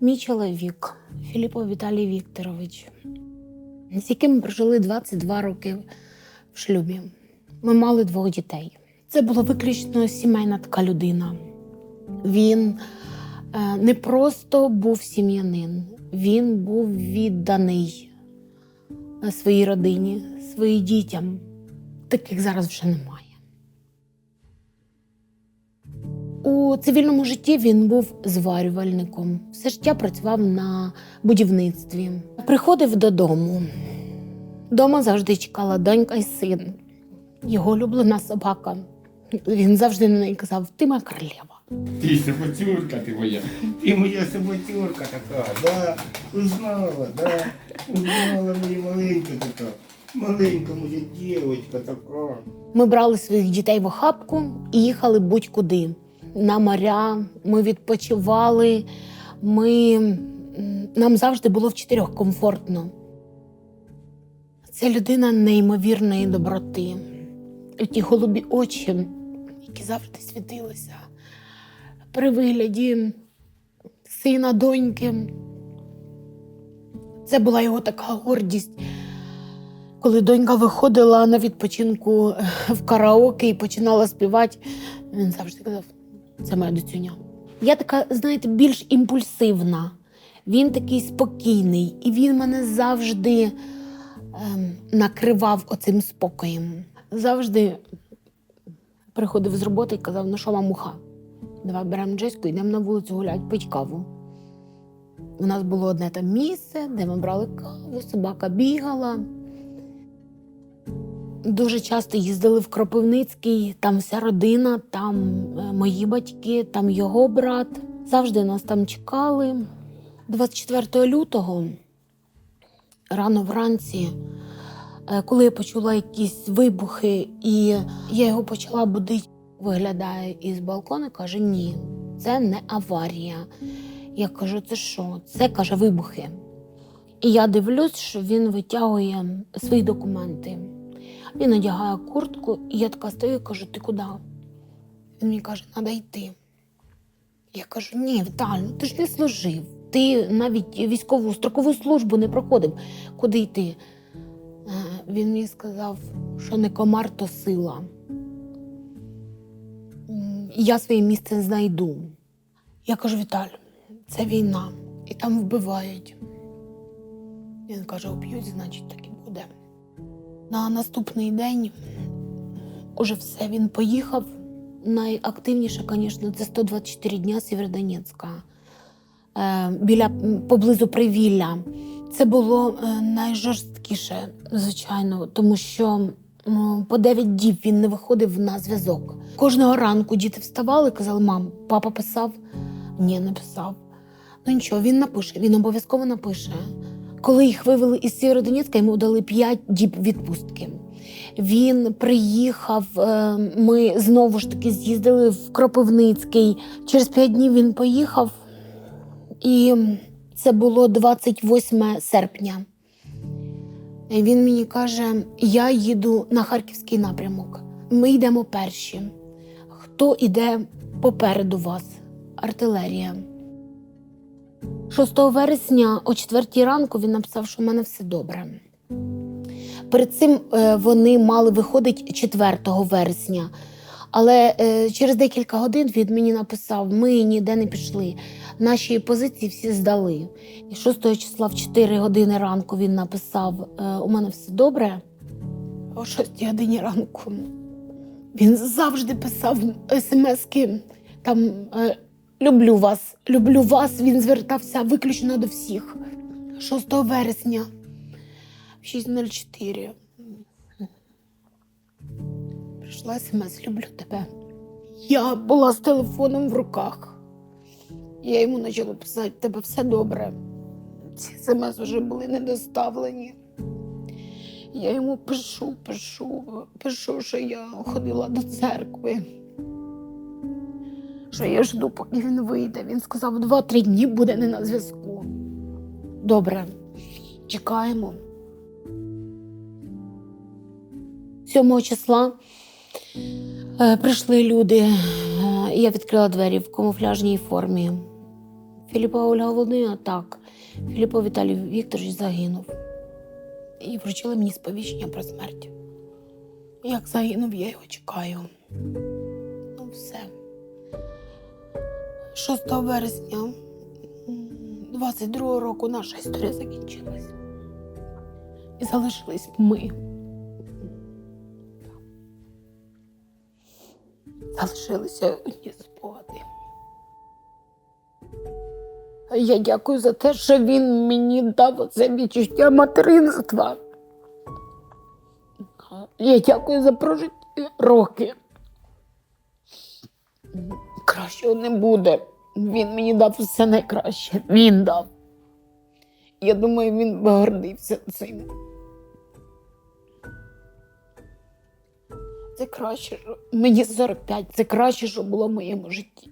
Мій чоловік Філіпов Віталій Вікторович, з яким ми прожили 22 роки в шлюбі. Ми мали двох дітей. Це була виключно сімейна така людина. Він е, не просто був сім'янин, він був відданий е, своїй родині, своїм дітям. Таких зараз вже немає. У цивільному житті він був зварювальником. Все життя працював на будівництві. Приходив додому. Дома завжди чекала донька і син. Його улюблена собака. Він завжди на неї казав: Ти моя королева. Ти собацюрка ти моя. Ти моя собацюрка така, да? Узнала, да? Узнала моя маленька така. Маленька моя дівчинка така. Ми брали своїх дітей в охапку і їхали будь-куди. На моря, ми відпочивали, ми... нам завжди було в чотирьох комфортно. Це людина неймовірної доброти. Ті голубі очі, які завжди світилися при вигляді сина, доньки. Це була його така гордість. Коли донька виходила на відпочинку в караоке і починала співати, він завжди казав: це моя доцюня. Я така, знаєте, більш імпульсивна. Він такий спокійний, і він мене завжди ем, накривав оцим спокоєм. Завжди приходив з роботи і казав: ну що, мамуха, давай беремо Джеську, йдемо на вулицю гуляти, пить каву. У нас було одне там місце, де ми брали каву, собака бігала. Дуже часто їздили в Кропивницький, там вся родина, там е, мої батьки, там його брат. Завжди нас там чекали. 24 лютого, рано вранці, е, коли я почула якісь вибухи, і я його почала будити, виглядає із балкона, каже: ні, це не аварія. Я кажу, це що? Це каже вибухи. І я дивлюсь, що він витягує свої документи. Він одягає куртку, і я така стою і кажу, ти куди? Він мені каже, треба йти. Я кажу, ні, Віталь, ну ти ж не служив. Ти навіть військову строкову службу не проходив. Куди йти? Е, Він мені сказав, що не комар, то сила. Я своє місце знайду. Я кажу, Віталь, це війна, і там вбивають. Він каже, уб'ють, значить, так і буде. На наступний день уже все, він поїхав. Найактивніше, звісно, це 124 дня Сєвєродонецька, е, біля поблизу Привілля. Це було е, найжорсткіше, звичайно, тому що по 9 діб він не виходив на зв'язок. Кожного ранку діти вставали, казали, мам, папа писав? Ні, не писав. Ну нічого, він напише, він обов'язково напише. Коли їх вивели із Сєвєродонецька, йому дали 5 діб відпустки. Він приїхав, е, ми знову ж таки з'їздили в Кропивницький. Через 5 днів він поїхав, і це було 28 серпня. Він мені каже: я їду на харківський напрямок. Ми йдемо перші. Хто йде попереду вас? Артилерія. 6 вересня о 4 ранку він написав, що в мене все добре. Перед цим е, вони мали виходити 4 вересня. Але е, через декілька годин він мені написав: ми ніде не пішли. Наші позиції всі здали. І 6 числа в 4 години ранку він написав: е, У мене все добре. О 6 годині ранку він завжди писав смски. Там люблю вас, люблю вас. Він звертався виключно до всіх. 6 вересня 6.04. Прийшла смс Люблю тебе. Я була з телефоном в руках. Я йому почала писати, тебе все добре. Ці смс вже були не доставлені. Я йому пишу, пишу, пишу, що я ходила до церкви. Що я жду, поки він вийде. Він сказав, два-три дні буде не на зв'язку. Добре, чекаємо. 7 числа Е, Прийшли люди, е, я відкрила двері в камуфляжній формі. Філіпа Ольга Володимирівна так. Філіппо Віталій Вікторович загинув. І вручили мені сповіщення про смерть. Як загинув, я його чекаю. Ну, все. 6 вересня м, 22 року наша історія закінчилась. І залишились ми. Залишилися одні спогади. Я дякую за те, що він мені дав це відчуття материнства. Я дякую за прожиті роки. Кращого не буде. Він мені дав все найкраще. Він дав. Я думаю, він гордився цим. Це краще. Мені 45, це краще, що було в моєму житті.